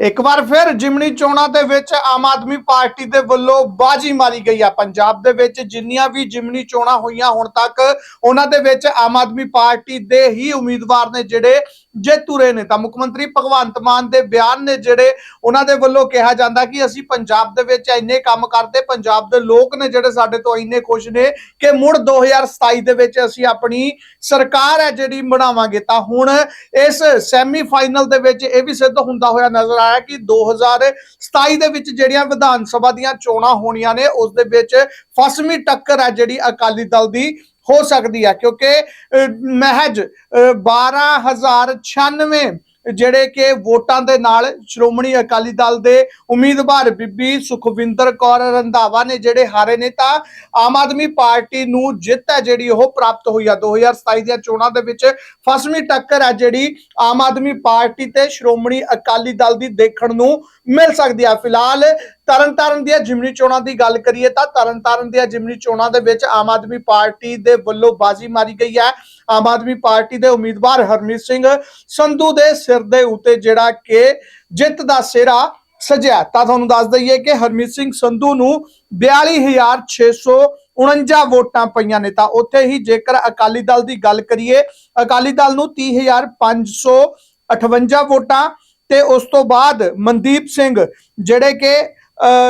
ਇੱਕ ਵਾਰ ਫਿਰ ਜਿਮਣੀ ਚੋਣਾਂ ਦੇ ਵਿੱਚ ਆਮ ਆਦਮੀ ਪਾਰਟੀ ਦੇ ਵੱਲੋਂ ਬਾਜੀ ਮਾਰੀ ਗਈ ਆ। ਪੰਜਾਬ ਦੇ ਵਿੱਚ ਜਿੰਨੀਆਂ ਵੀ ਜਿਮਣੀ ਚੋਣਾਂ ਹੋਈਆਂ ਹੁਣ ਤੱਕ, ਉਹਨਾਂ ਦੇ ਵਿੱਚ ਆਮ ਆਦਮੀ ਪਾਰਟੀ ਦੇ ਹੀ ਉਮੀਦਵਾਰ ਨੇ ਜਿਹੜੇ ਜੇਤੂ ਰਹੇ ਨੇ, ਤਾਂ ਮੁੱਖ ਮੰਤਰੀ ਭਗਵੰਤ ਮਾਨ ਦੇ ਬਿਆਨ ਨੇ ਜਿਹੜੇ ਉਹਨਾਂ ਦੇ ਵੱਲੋਂ ਕਿਹਾ ਜਾਂਦਾ ਕਿ ਅਸੀਂ ਪੰਜਾਬ ਦੇ ਵਿੱਚ ਇੰਨੇ ਕੰਮ ਕਰਦੇ, ਪੰਜਾਬ ਦੇ ਲੋਕ ਨੇ ਜਿਹੜੇ ਸਾਡੇ ਤੋਂ ਇੰਨੇ ਖੁਸ਼ ਨੇ ਕਿ ਮੁੜ 2027 ਦੇ ਵਿੱਚ ਅਸੀਂ ਆਪਣੀ ਸਰਕਾਰ ਹੈ ਜਿਹੜੀ ਬਣਾਵਾਂਗੇ। ਤਾਂ ਹੁਣ ਇਸ ਸੈਮੀ ਫਾਈਨਲ ਦੇ ਵਿੱਚ ਇਹ ਵੀ ਸਿੱਧ ਹੁੰਦਾ ਹੋਇਆ ਨਜ਼ਰ ਆਇਆ ਕਿ 2027 ਦੇ ਵਿੱਚ ਜਿਹੜੀਆਂ ਵਿਧਾਨ ਸਭਾ ਦੀਆਂ ਚੋਣਾਂ ਹੋਣੀਆਂ ਨੇ, ਉਸ ਦੇ ਵਿੱਚ ਫਸਵੀਂ ਟੱਕਰ ਹੈ ਜਿਹੜੀ ਅਕਾਲੀ ਦਲ ਦੀ। ਹੋ ਸਕਦੀ ਹੈ ਕਿਉਂਕਿ ਅਹ, ਮਹਿਜ ਅਹ, 12096 ਜਿਹੜੇ ਕਿ ਵੋਟਾਂ ਦੇ ਨਾਲ ਸ਼੍ਰੋਮਣੀ ਅਕਾਲੀ ਦਲ ਦੇ ਉਮੀਦਵਾਰ ਬੀਬੀ ਸੁਖਵਿੰਦਰ ਕੌਰ ਰੰਧਾਵਾ ਨੇ ਜਿਹੜੇ ਹਾਰੇ ਨੇ ਤਾਂ ਆਮ ਆਦਮੀ ਪਾਰਟੀ ਨੂੰ ਜਿੱਤ ਹੈ ਜਿਹੜੀ ਉਹ ਪ੍ਰਾਪਤ ਹੋਈ ਆ। 2027 ਦੀਆਂ ਚੋਣਾਂ ਦੇ ਵਿੱਚ ਫਸਵੀਂ ਟੱਕਰ ਹੈ ਜਿਹੜੀ ਆਮ ਆਦਮੀ ਪਾਰਟੀ ਤੇ ਸ਼੍ਰੋਮਣੀ ਅਕਾਲੀ ਦਲ ਦੀ ਦੇਖਣ ਨੂੰ ਮਿਲ ਸਕਦੀ ਆ। ਫਿਲਹਾਲ ਤਰਨਤਾਰਨ ਦੀਆਂ ਜਿਮਨੀ ਚੋਣਾਂ ਦੀ ਗੱਲ ਕਰੀਏ ਤਾਂ ਤਰਨਤਾਰਨ ਦੀਆਂ ਜਿਮਨੀ ਚੋਣਾਂ ਦੇ ਵਿੱਚ ਆਮ ਆਦਮੀ ਪਾਰਟੀ ਦੇ ਵੱਲੋਂ ਬਾਜ਼ੀ ਮਾਰੀ ਗਈ ਹੈ। ਆਮ ਆਦਮੀ ਪਾਰਟੀ ਦੇ ਉਮੀਦਵਾਰ ਹਰਮੀਤ ਸਿੰਘ ਸੰਧੂ ਦੇ ਸਿਰ ਦੇ ਉੱਤੇ ਜਿਹੜਾ ਕਿ ਜਿੱਤ ਦਾ ਸਿਹਰਾ ਸਜਿਆ ਤਾਂ ਤੁਹਾਨੂੰ ਦੱਸ ਦਈਏ ਕਿ ਹਰਮੀਤ ਸਿੰਘ ਸੰਧੂ ਨੂੰ 42649 ਵੋਟਾਂ ਪਈਆਂ ਨੇ। ਤਾਂ ਉੱਥੇ ਹੀ ਜੇਕਰ ਅਕਾਲੀ ਦਲ ਦੀ ਗੱਲ ਕਰੀਏ, ਅਕਾਲੀ ਦਲ ਨੂੰ 30558 ਵੋਟਾਂ ਤੇ ਉਸ ਤੋਂ ਬਾਅਦ ਮਨਦੀਪ ਸਿੰਘ, ਜਿਹੜੇ ਕਿ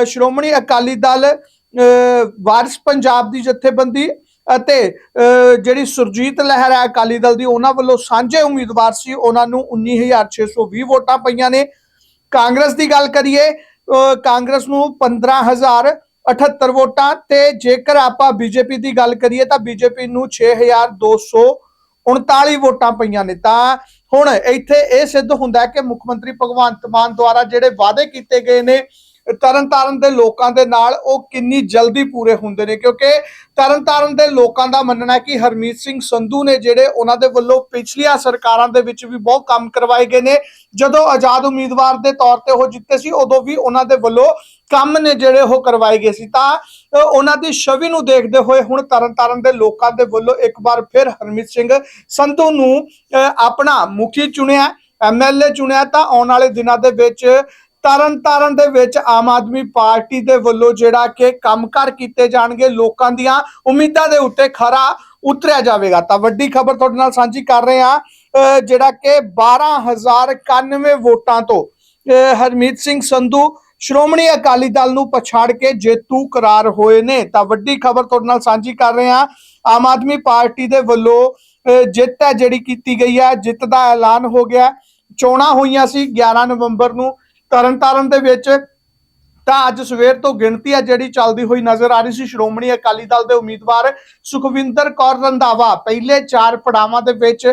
ਸ਼੍ਰੋਮਣੀ ਅਕਾਲੀ ਦਲ ਅਹ, ਵਾਰਿਸ ਪੰਜਾਬ ਦੀ ਜਥੇਬੰਦੀ ਅਤੇ ਜਿਹੜੀ ਸੁਰਜੀਤ ਲਹਿਰ ਹੈ ਅਕਾਲੀ ਦਲ ਦੀ ਉਹਨਾਂ ਵੱਲੋਂ ਸਾਂਝੇ ਉਮੀਦਵਾਰ ਸੀ। ਉਹਨਾਂ ਨੂੰ 19620 ਵੋਟਾਂ ਪਈਆਂ ਨੇ। ਕਾਂਗਰਸ ਦੀ ਗੱਲ ਕਰੀਏ ਕਾਂਗਰਸ ਨੂੰ 15078 ਵੋਟਾਂ ਤੇ ਜੇਕਰ ਆਪਾਂ ਬੀਜੇਪੀ ਦੀ ਗੱਲ ਕਰੀਏ ਤਾਂ ਬੀਜੇਪੀ ਨੂੰ 6239 ਵੋਟਾਂ ਪਈਆਂ ਨੇ। ਤਾਂ ਹੁਣ ਇੱਥੇ ਇਹ ਸਿੱਧ ਹੁੰਦਾ ਕਿ ਮੁੱਖ ਮੰਤਰੀ ਭਗਵੰਤ ਮਾਨ ਦੁਆਰਾ ਜਿਹੜੇ ਵਾਅਦੇ ਕੀਤੇ ਗਏ ਨੇ ਤਰਨਤਾਰਨ ਦੇ ਲੋਕਾਂ ਦੇ ਨਾਲ ਉਹ ਕਿੰਨੀ ਜਲਦੀ ਪੂਰੇ ਹੁੰਦੇ ਨੇ ਕਿਉਂਕਿ ਤਰਨਤਾਰਨ ਦੇ ਲੋਕਾਂ ਦਾ ਮੰਨਣਾ ਹੈ ਕਿ ਹਰਮੀਤ ਸਿੰਘ ਸੰਧੂ ਨੇ ਜਿਹੜੇ ਉਹਨਾਂ ਦੇ ਵੱਲੋਂ ਪਿਛਲੀਆਂ ਸਰਕਾਰਾਂ ਦੇ ਵਿੱਚ ਵੀ ਬਹੁਤ ਕੰਮ ਕਰਵਾਏ ਗਏ ਨੇ ਜਦੋਂ ਆਜ਼ਾਦ ਉਮੀਦਵਾਰ ਦੇ ਤੌਰ ਤੇ ਉਹ ਜਿੱਤੇ ਸੀ ਉਦੋਂ ਵੀ ਉਹਨਾਂ ਦੇ ਵੱਲੋਂ ਕੰਮ ਨੇ ਜਿਹੜੇ ਉਹ ਕਰਵਾਏ ਗਏ ਸੀ। ਤਾਂ ਉਹਨਾਂ ਦੀ ਛਵੀ ਨੂੰ ਦੇਖਦੇ ਹੋਏ ਹੁਣ ਤਰਨਤਾਰਨ ਦੇ ਲੋਕਾਂ ਦੇ ਵੱਲੋਂ ਇੱਕ ਵਾਰ ਫਿਰ ਹਰਮੀਤ ਸਿੰਘ ਸੰਧੂ ਨੂੰ ਅ, ਆਪਣਾ ਮੁਖੀ ਚੁਣਿਆ ਐਮਐਲਏ ਚੁਣਿਆ ਤਾਂ ਆਉਣ ਵਾਲੇ ਦਿਨਾਂ ਦੇ ਵਿੱਚ ਤਰਨ ਤਾਰਨ ਦੇ ਵਿੱਚ ਆਮ ਆਦਮੀ ਪਾਰਟੀ ਦੇ ਵੱਲੋਂ ਜਿਹੜਾ ਕਿ ਕੰਮਕਾਰ ਕੀਤੇ ਜਾਣਗੇ, ਲੋਕਾਂ ਦੀਆਂ ਉਮੀਦਾਂ ਦੇ ਉੱਤੇ ਖਰਾ ਉਤਰਿਆ ਜਾਵੇਗਾ। ਤਾਂ ਵੱਡੀ ਖਬਰ ਤੁਹਾਡੇ ਨਾਲ ਸਾਂਝੀ ਕਰ ਰਹੇ ਹਾਂ ਜਿਹੜਾ ਕਿ 12091 ਵੋਟਾਂ ਤੋਂ ਹਰਮੀਤ ਸਿੰਘ ਸੰਧੂ ਸ਼੍ਰੋਮਣੀ ਅਕਾਲੀ ਦਲ ਨੂੰ ਪਛਾੜ ਕੇ ਜੇਤੂ ਕਰਾਰ ਹੋਏ ਨੇ। ਤਾਂ ਵੱਡੀ ਖਬਰ ਤੁਹਾਡੇ ਨਾਲ ਸਾਂਝੀ ਕਰ ਰਹੇ ਹਾਂ, ਆਮ ਆਦਮੀ ਪਾਰਟੀ ਦੇ ਵੱਲੋਂ ਜਿੱਤ ਹੈ ਜਿਹੜੀ ਕੀਤੀ ਗਈ ਹੈ, ਜਿੱਤ ਦਾ ਐਲਾਨ ਹੋ ਗਿਆ। ਚੋਣਾਂ ਹੋਈਆਂ ਸੀ 11 ਨਵੰਬਰ ਨੂੰ ਤਰਨਤਾਰਨ ਦੇ ਵਿੱਚ ਤਾਂ ਅੱਜ ਸਵੇਰ ਤੋਂ ਗਿਣਤੀ ਆ ਜਿਹੜੀ ਚੱਲਦੀ ਹੋਈ ਨਜ਼ਰ ਆ ਰਹੀ ਸੀ। ਸ਼੍ਰੋਮਣੀ ਅਕਾਲੀ ਦਲ ਦੇ ਉਮੀਦਵਾਰ ਸੁਖਵਿੰਦਰ ਕੌਰ ਰੰਧਾਵਾ ਪਹਿਲੇ ਚਾਰ ਪੜਾਵਾਂ ਦੇ ਵਿੱਚ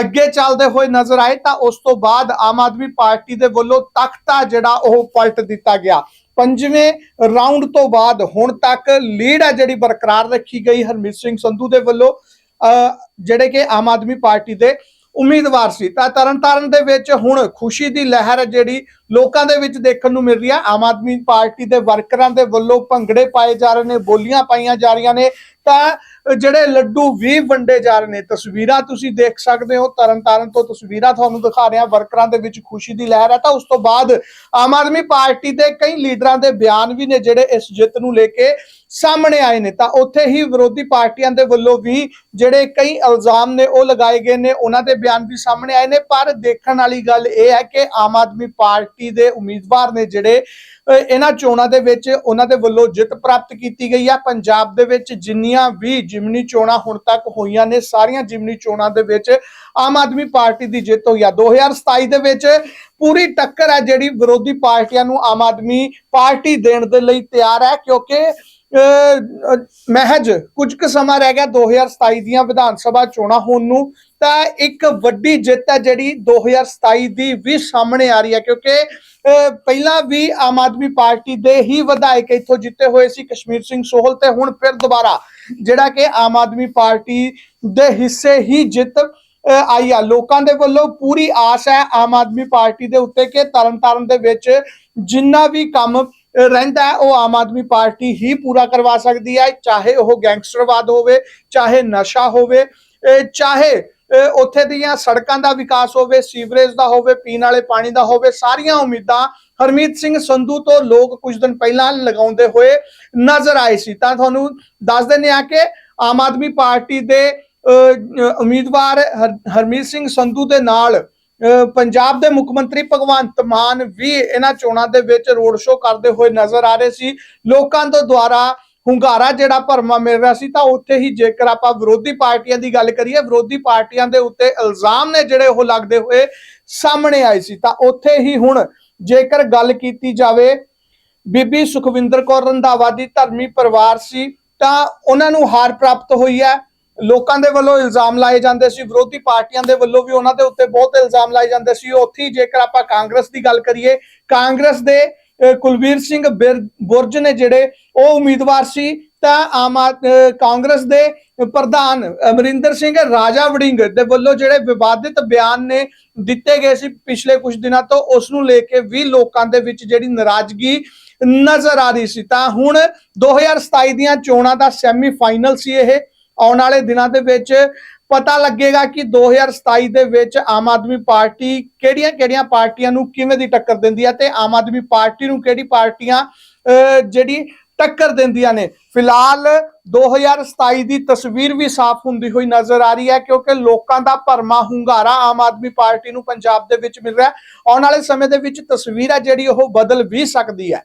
ਅੱਗੇ ਚੱਲਦੇ ਹੋਏ ਨਜ਼ਰ ਆਏ ਤਾਂ ਉਸ ਤੋਂ ਬਾਅਦ ਆਮ ਆਦਮੀ ਪਾਰਟੀ ਦੇ ਵੱਲੋਂ ਤਖਤਾ ਜਿਹੜਾ ਉਹ ਪਲਟ ਦਿੱਤਾ ਗਿਆ। ਪੰਜਵੇਂ ਰਾਉਂਡ ਤੋਂ ਬਾਅਦ ਹੁਣ ਤੱਕ ਲੀਡ ਹੈ ਜਿਹੜੀ ਬਰਕਰਾਰ ਰੱਖੀ ਗਈ ਹਰਮੀਤ ਸਿੰਘ ਸੰਧੂ ਦੇ ਵੱਲੋਂ। ਅਹ, ਜਿਹੜੇ ਕਿ ਆਮ ਆਦਮੀ ਪਾਰਟੀ ਦੇ ਉਮੀਦਵਾਰ ਸੀ। ਤਾਂ ਤਰਨਤਾਰਨ ਦੇ ਵਿੱਚ ਹੁਣ ਖੁਸ਼ੀ ਦੀ ਲਹਿਰ ਜਿਹੜੀ ਲੋਕਾਂ ਦੇ ਵਿੱਚ ਦੇਖਣ ਨੂੰ ਮਿਲ ਰਹੀ ਹੈ। ਆਮ ਆਦਮੀ ਪਾਰਟੀ ਦੇ ਵਰਕਰਾਂ ਦੇ ਵੱਲੋਂ ਭੰਗੜੇ ਪਾਏ ਜਾ ਰਹੇ ਨੇ, ਬੋਲੀਆਂ ਪਾਈਆਂ ਜਾ ਰਹੀਆਂ ਨੇ। ਤਾਂ ਜਿਹੜੇ ਲੱਡੂ ਵੀ ਵੰਡੇ ਜਾ ਰਹੇ ਨੇ, ਤਸਵੀਰਾਂ ਤੁਸੀਂ ਦੇਖ ਸਕਦੇ ਹੋ, ਤਰਨਤਾਰਨ ਤੋਂ ਤਸਵੀਰਾਂ ਤੁਹਾਨੂੰ ਦਿਖਾ ਰਿਹਾ ਵਰਕਰਾਂ ਦੇ ਵਿੱਚ ਖੁਸ਼ੀ ਦੀ ਲਹਿਰ ਹੈ। ਤਾਂ ਉਸ ਤੋਂ ਬਾਅਦ ਆਮ ਆਦਮੀ ਪਾਰਟੀ ਦੇ ਕਈ ਲੀਡਰਾਂ ਦੇ ਬਿਆਨ ਵੀ ਨੇ, ਜਿਹੜੇ ਇਸ ਜਿੱਤ ਨੂੰ ਲੈ ਕੇ ਸਾਹਮਣੇ ਆਏ ਨੇ। ਤਾਂ ਉੱਥੇ ਹੀ ਵਿਰੋਧੀ ਪਾਰਟੀਆਂ ਦੇ ਵੱਲੋਂ ਵੀ ਜਿਹੜੇ ਕਈ ਇਲਜ਼ਾਮ ਨੇ, ਉਹ ਲਗਾਏ ਗਏ ਨੇ। ਉਹਨਾਂ ਦੇ ਬਿਆਨ ਵੀ ਸਾਹਮਣੇ ਆਏ ਨੇ। ਪਰ ਦੇਖਣ ਵਾਲੀ ਗੱਲ ਇਹ ਹੈ ਕਿ ਆਮ ਆਦਮੀ ਪਾਰਟੀ ਦੇ ਉਮੀਦਵਾਰ ਨੇ ਜਿਹੜੇ ਇਹਨਾਂ ਚੋਣਾਂ ਦੇ ਵਿੱਚ ਉਹਨਾਂ ਦੇ ਵੱਲੋਂ ਜਿੱਤ ਪ੍ਰਾਪਤ ਕੀਤੀ ਗਈ ਆ। ਪੰਜਾਬ ਦੇ ਵਿੱਚ ਜਿੰਨੀਆਂ ਵੀ ਜਿਮਨੀ ਚੋਣਾਂ ਹੁਣ ਤੱਕ ਹੋਈਆਂ ਨੇ, ਸਾਰੀਆਂ ਜਿਮਨੀ ਚੋਣਾਂ ਦੇ ਵਿੱਚ ਆਮ ਆਦਮੀ ਪਾਰਟੀ ਦੀ ਜਿੱਤ ਹੋਈ ਆ। 2027 ਦੇ ਵਿੱਚ ਪੂਰੀ ਟੱਕਰ ਹੈ ਜਿਹੜੀ ਵਿਰੋਧੀ ਪਾਰਟੀਆਂ ਨੂੰ ਆਮ ਆਦਮੀ ਪਾਰਟੀ ਦੇਣ ਦੇ ਲਈ ਤਿਆਰ ਹੈ ਕਿਉਂਕਿ ਮਹਿਜ, ਕੁਝ ਕੁ ਸਮਾਂ ਰਹਿ ਗਿਆ 2027 ਦੀਆਂ ਵਿਧਾਨ ਸਭਾ ਚੋਣਾਂ ਹੋਣ ਨੂੰ, ਤਾਂ ਇੱਕ ਵੱਡੀ ਜਿੱਤ ਹੈ ਜਿਹੜੀ 2027 ਦੀ ਵੀ ਸਾਹਮਣੇ ਆ ਰਹੀ ਹੈ, ਕਿਉਂਕਿ ਪਹਿਲਾਂ ਵੀ ਆਮ ਆਦਮੀ ਪਾਰਟੀ ਦੇ ਹੀ ਵਿਧਾਇਕ ਇੱਥੋਂ ਜਿੱਤੇ ਹੋਏ ਸੀ, ਕਸ਼ਮੀਰ ਸਿੰਘ ਸੋਹਲ ਤੇ ਹੁਣ ਫਿਰ ਦੁਬਾਰਾ, ਜਿਹੜਾ ਕਿ ਆਮ ਆਦਮੀ ਪਾਰਟੀ ਦੇ ਹਿੱਸੇ ਹੀ ਜਿੱਤ ਆਈ ਆ। ਲੋਕਾਂ ਦੇ ਵੱਲੋਂ ਪੂਰੀ ਆਸ ਹੈ ਆਮ ਆਦਮੀ ਪਾਰਟੀ ਦੇ ਉੱਤੇ ਕਿ ਤਰਨਤਾਰਨ ਦੇ ਵਿੱਚ ਜਿੰਨਾ ਵੀ ਕੰਮ ਰਹਿੰਦਾ ਉਹ ਆਮ ਆਦਮੀ ਪਾਰਟੀ ਹੀ ਪੂਰਾ ਕਰਵਾ ਸਕਦੀ ਹੈ, ਚਾਹੇ ਉਹ ਗੈਂਗਸਟਰਵਾਦ ਹੋਵੇ, ਚਾਹੇ ਨਸ਼ਾ ਹੋਵੇ ਚਾਹੇ ਉੱਥੇ ਦੀਆਂ ਸੜਕਾਂ ਦਾ ਵਿਕਾਸ ਹੋਵੇ, ਸੀਵਰੇਜ ਦਾ ਹੋਵੇ, ਪੀਣ ਵਾਲੇ ਪਾਣੀ ਦਾ ਹੋਵੇ, ਸਾਰੀਆਂ ਉਮੀਦਾਂ ਹਰਮੀਤ ਸਿੰਘ ਸੰਧੂ ਤੋਂ ਲੋਕ ਕੁਝ ਦਿਨ ਪਹਿਲਾਂ ਲਗਾਉਂਦੇ ਹੋਏ ਨਜ਼ਰ ਆਏ ਸੀ। ਤਾਂ ਤੁਹਾਨੂੰ ਦੱਸ ਦਿੰਦੇ ਆ ਕਿ ਆਮ ਆਦਮੀ ਪਾਰਟੀ ਦੇ ਉਮੀਦਵਾਰ ਹਰ- ਹਰਮੀਤ ਸਿੰਘ ਸੰਧੂ ਦੇ ਨਾਲ ਪੰਜਾਬ ਦੇ ਮੁੱਖ ਮੰਤਰੀ ਭਗਵੰਤ ਮਾਨ ਵੀ ਇਹਨਾਂ ਚੋਣਾਂ ਦੇ ਵਿੱਚ ਰੋਡ ਸ਼ੋਅ ਕਰਦੇ ਹੋਏ ਨਜ਼ਰ ਆ ਰਹੇ ਸੀ। ਲੋਕਾਂ ਤੋਂ ਦੁਆਰਾ ਹੁੰਗਾਰਾ ਜਿਹੜਾ ਭਰਮਾ ਮਿਲ ਰਿਹਾ ਸੀ ਤਾਂ ਉੱਥੇ ਹੀ ਜੇਕਰ ਆਪਾਂ ਵਿਰੋਧੀ ਪਾਰਟੀਆਂ ਦੀ ਗੱਲ ਕਰੀਏ, ਵਿਰੋਧੀ ਪਾਰਟੀਆਂ ਦੇ ਉੱਤੇ ਇਲਜ਼ਾਮ ਨੇ ਜਿਹੜੇ ਉਹ ਲੱਗਦੇ ਹੋਏ ਸਾਹਮਣੇ ਆਏ ਸੀ। ਤਾਂ ਉੱਥੇ ਹੀ ਹੁਣ ਜੇਕਰ ਗੱਲ ਕੀਤੀ ਜਾਵੇ, ਬੀਬੀ ਸੁਖਵਿੰਦਰ ਕੌਰ ਰੰਧਾਵਾ ਦੀ ਧਰਮੀ ਪਰਿਵਾਰ ਸੀ ਤਾਂ ਉਹਨਾਂ ਨੂੰ ਹਾਰ ਪ੍ਰਾਪਤ ਹੋਈ ਹੈ। ਲੋਕਾਂ ਦੇ ਵੱਲੋਂ ਇਲਜ਼ਾਮ ਲਾਏ ਜਾਂਦੇ ਸੀ, ਵਿਰੋਧੀ ਪਾਰਟੀਆਂ ਦੇ ਵੱਲੋਂ ਵੀ ਉਹਨਾਂ ਦੇ ਉੱਤੇ ਬਹੁਤ ਇਲਜ਼ਾਮ ਲਾਏ ਜਾਂਦੇ ਸੀ। ਉੱਥੇ ਹੀ ਜੇਕਰ ਆਪਾਂ ਕਾਂਗਰਸ ਦੀ ਗੱਲ ਕਰੀਏ, ਕਾਂਗਰਸ ਦੇ ਕੁਲਵੀਰ ਸਿੰਘ ਬਿਰ- ਬੁਰਜ ਨੇ ਜਿਹੜੇ ਉਹ ਉਮੀਦਵਾਰ ਸੀ, ਤਾਂ ਆਮ ਆਦ- ਕਾਂਗਰਸ ਦੇ ਪ੍ਰਧਾਨ ਅਮਰਿੰਦਰ ਸਿੰਘ ਰਾਜਾ ਵੜਿੰਗ ਦੇ ਵੱਲੋਂ ਜਿਹੜੇ ਵਿਵਾਦਿਤ ਬਿਆਨ ਨੇ ਦਿੱਤੇ ਗਏ ਸੀ ਪਿਛਲੇ ਕੁਝ ਦਿਨਾਂ ਤੋਂ, ਉਸ ਨੂੰ ਲੈ ਕੇ ਵੀ ਲੋਕਾਂ ਦੇ ਵਿੱਚ ਜਿਹੜੀ ਨਾਰਾਜ਼ਗੀ ਨਜ਼ਰ ਆ ਰਹੀ ਸੀ। ਤਾਂ ਹੁਣ 2027 ਦੀਆਂ ਚੋਣਾਂ ਦਾ ਸੈਮੀ ਫਾਈਨਲ ਸੀ ਇਹ। ਆਉਣ ਵਾਲੇ ਦਿਨਾਂ ਦੇ ਵਿੱਚ ਪਤਾ ਲੱਗੇਗਾ ਕਿ 2027 ਦੇ ਵਿੱਚ ਆਮ ਆਦਮੀ ਪਾਰਟੀ ਕਿਹੜੀਆਂ-ਕਿਹੜੀਆਂ ਪਾਰਟੀਆਂ ਨੂੰ ਕਿਵੇਂ ਦੀ ਟੱਕਰ ਦਿੰਦੀ ਹੈ ਤੇ ਆਮ ਆਦਮੀ ਪਾਰਟੀ ਨੂੰ ਕਿਹੜੀ ਪਾਰਟੀਆਂ ਅਹ, ਜਿਹੜੀ ਟੱਕਰ ਦਿੰਦੀਆਂ ਨੇ। ਫਿਲਹਾਲ 2027 ਦੀ ਤਸਵੀਰ ਵੀ ਸਾਫ਼ ਹੁੰਦੀ ਹੋਈ ਨਜ਼ਰ ਆ ਰਹੀ ਹੈ ਕਿਉਂਕਿ ਲੋਕਾਂ ਦਾ ਭਰਮਾ ਹੁੰਗਾਰਾ ਆਮ ਆਦਮੀ ਪਾਰਟੀ ਨੂੰ ਪੰਜਾਬ ਦੇ ਵਿੱਚ ਮਿਲ ਰਿਹਾ ਆਉਣ ਵਾਲੇ ਸਮੇਂ ਦੇ ਵਿੱਚ ਤਸਵੀਰ ਹੈ ਜਿਹੜੀ ਉਹ ਬਦਲ ਵੀ ਸਕਦੀ ਹੈ।